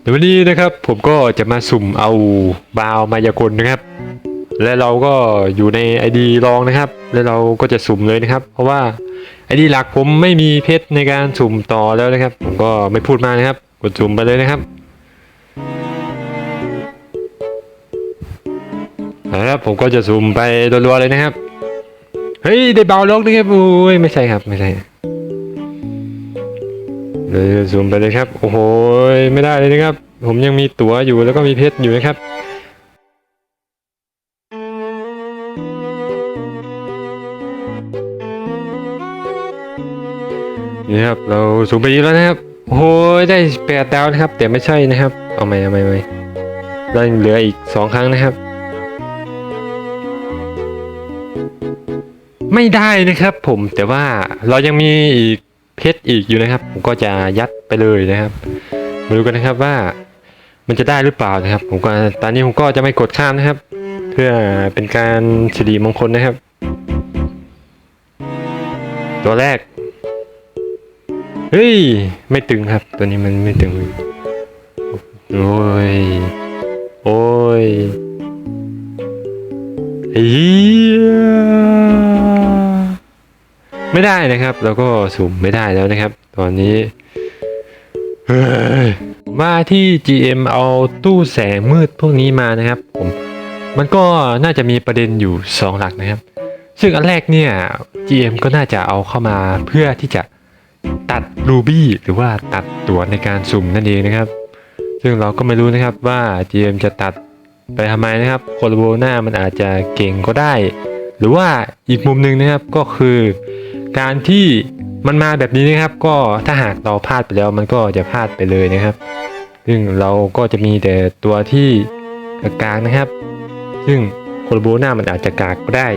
เดี๋ยววันนี้นะครับผมก็จะมาสุ่มเอาบาวมายากลนะครับ และเราก็อยู่ใน ID รองนะครับ และเราก็จะสุ่มเลยนะครับ เพราะว่า ID หลักผมไม่มีเพชรในการสุ่มต่อแล้วนะครับ ผมก็ไม่พูดมากนะครับ กดสุ่มไปเลยนะครับเอาละครับผมก็จะสุ่มไปรัวๆเลยนะครับ เฮ้ย ได้เบาล็อกนะครับโอ้ยไม่ใช่ครับไม่ใช่ เลยซูมไปเลยครับ โอ้โห ไม่ได้เลยนะครับ ผมยังมีตั๋วอยู่แล้วก็มีเพชรอยู่นะครับนี่ครับ เราสูงไปอีกแล้วนะครับโอ้โหได้แปดดาวนะครับ แต่ไม่ใช่นะครับ เอาใหม่เอาใหม่ใหม่เราเหลืออีกสองครั้งนะครับ ไม่ได้นะครับผมแต่ว่าเรายังมีอีก เพชรอีกอยู่นะครับ ผมก็จะยัดไปเลยนะครับ มาดูกันนะครับว่ามันจะได้หรือเปล่านะครับ ผมก็ตอนนี้ผมก็จะไม่กดข้ามนะครับ เพื่อเป็นการสิริมงคลนะครับ ตัวแรกเฮ้ยไม่ตึงครับ ตัวนี้มันไม่ตึงเลยโอ้ย ไม่ได้นะครับ แล้วก็สุ่มไม่ได้แล้วนะครับ ตอนนี้เฮ้ยมาที่ GM เอาตู้แสงมืดพวกนี้มานะครับ ผม มันก็น่าจะมีประเด็นอยู่ 2 หลักนะครับ ซึ่งอันแรกเนี่ย GM ก็น่าจะเอาเข้ามาเพื่อที่จะตัดรูบี้หรือว่าตัดตั๋วในการสุ่มนั่นเองนะครับ ซึ่งเราก็ไม่รู้นะครับว่า GM จะตัดไปทำไมนะครับโคโลโบนามันอาจจะเก่งก็ได้ หรือว่าอีกมุมหนึ่งนะครับก็คือ การที่มันมาแบบนี้นะครับ ก็ถ้าหากเราพลาดไปแล้วมันก็จะพลาดไปเลยนะครับ ซึ่งเราก็จะมีแต่ตัวที่กลางนะครับ ซึ่งโคโลโบนามันอาจจะกากก็ได้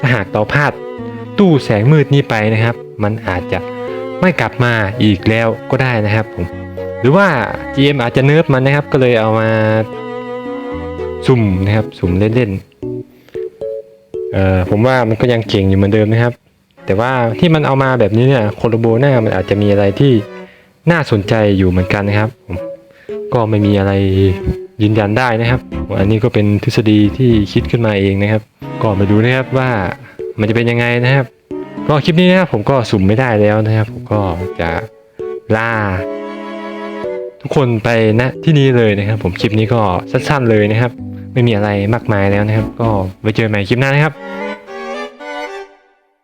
ถ้าหากเราพลาดตู้แสงมืดนี้ไปนะครับ มันอาจจะไม่กลับมาอีกแล้วก็ได้นะครับผมหรือว่า GM อาจจะเนิร์ฟมันนะครับ ก็เลยเอามาสุ่มนะครับ สุ่มเล่นๆเอ่อผมว่ามันก็ยังเก่งอยู่เหมือนเดิมนะครับ แต่ว่าที่มันเอามาแบบนี้เนี่ยโคโลโบน่ามันอาจจะมีอะไรที่น่าสนใจอยู่เหมือนกันนะครับผมก็ไม่มีอะไรยืนยันได้นะครับ อันนี้ก็เป็นทฤษฎีที่คิดขึ้นมาเองนะครับ ก็มาดูนะครับว่ามันจะเป็นยังไงนะครับ ก็คลิปนี้นะครับผมก็สุ่มไม่ได้แล้วนะครับ ผมก็จะล่า ทุกคนไปณที่นี้เลยนะครับ ผมคลิปนี้ก็สั้นๆเลยนะครับ ไม่มีอะไรมากมายแล้วนะครับ ก็ไว้เจอกันใหม่คลิปหน้านะครับ